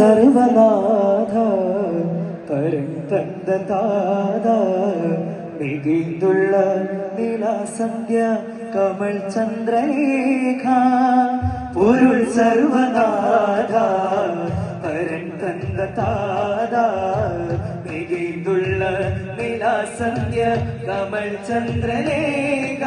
സർവനാഥ. പരന്തന്ത താത മികിന്തുള്ള നിലാസന്ധ്യ കമൽ ചന്ദ്രലേഖ പൊരുൾ സർവനാഥ. പരന്തന്ത താത മികിന്തുള്ള നിലാസന്ധ്യ കമൽ ചന്ദ്രലേഖ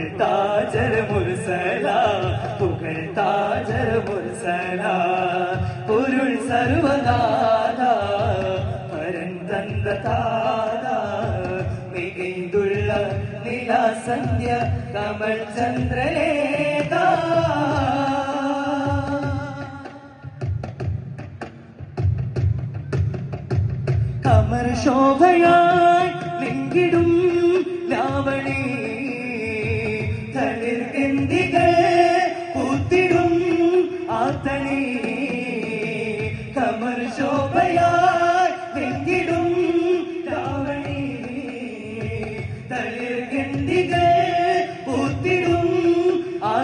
മുർസല പുകൾ താജര മുർസല പുകൾ താജര മുർസല പൊരുൾ സർവനാഥ പരന്തന്ത താത മികൈന്തുള്ള നിലാസന്ധ്യ കമൽ ചന്ദ്രലേഖ കമർ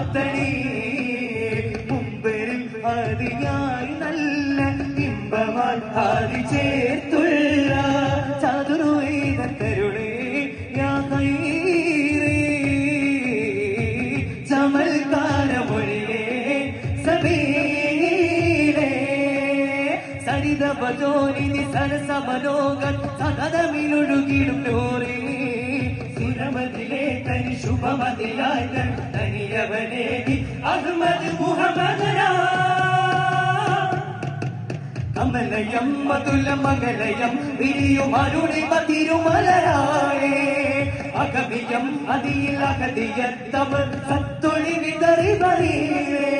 ആത്തണി മുമ്പരിൽ അതിയായി നല്ല ഇമ്പമായി ആദി ചേർത്തുള്ള ചതുരുവേദ കരുണേ യാ കൈറേ ചമൽക്കാരമൊഴിയേ സബീലേ സരിത ഭജോനി സരസ മനോഗൻ സതതമിലൊഴുകിടും ഡോറേ സുരമതിലെ തനി ശുഭമതിലായ തനിയവനേകി അഹ്മദ് മുഹമ്മദരാ കമലയം മധുല മകലയം വിരിയും അരുണിമ തിരുമലരായേ അകമിയം അതിയിൽ അകതിയത്തവർ സത്തൊളി വിതറി വരീരേ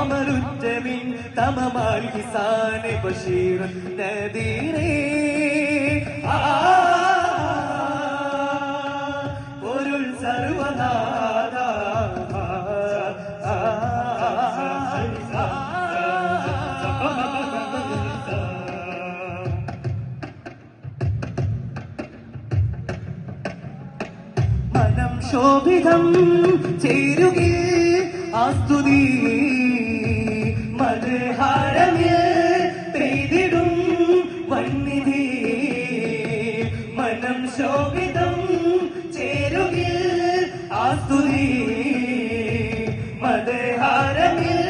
അമരുറ്റമിൻ തമമാൽ കിസാനെ ബഷീർ നദീരേ ആ. മനം ശോഭിതം ചേരുകിൽ ആസ്തുതി മധുഹാരമിൽ പെയ്തിടും വന്നിധി മനം ശോഭിതം ചേരുകിൽ ആസ്തുതി മധുഹാരമിൽ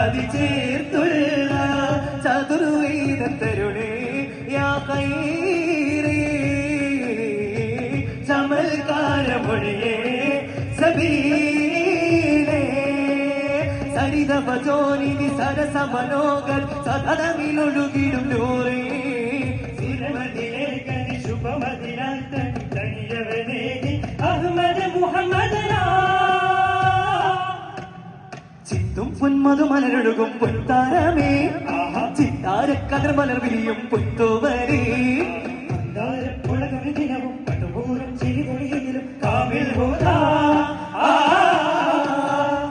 ആദി ചേർത്തുള്ള ചതുർവേദ തരുണേ യാ കൈറേ ചമൽക്കാരമൊഴിയേ സബീലേ. സരിത ഭജോനി സരസ മനോഗർ സദനമിലൊഴുകിടും നൂറേ പൊന്മതു മലരൊഴുകും പൊൻതാരമേ. ചിത്താര കതിർ മലർ വിരിയും പുത്തോവരേ ദിനവും ഹോദാ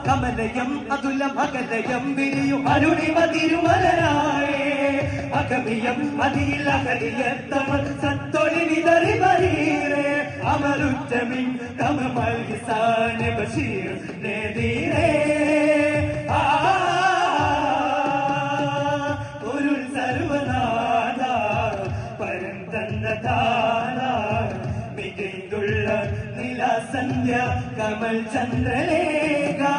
കമലയം അതുല മകലയം വിരിയു അരുണിമ തിരുമലരായേ. അകമിയം അതിയിൽ അകലിയത്തമർ സത്തൊളി വിതറി വരീരേ. അമരുറ്റമിൻ ബഷീർ നേതീരേ. चंद्र, कमल चंद्र लेगा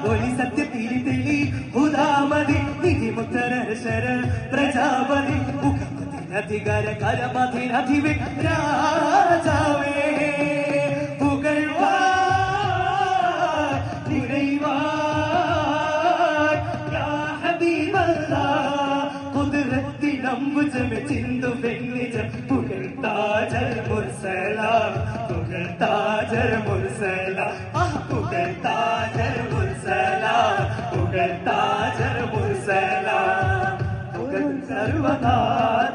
बोली सत्य तिली खुदा हुदामधि निधि मुत्तर शर, प्रजापति, मुखपति नदी गर कर मधि नदी विक्रा करमधि नदि विराजावे குதிரத்திடம் ஜமெச்சின் Sarvatar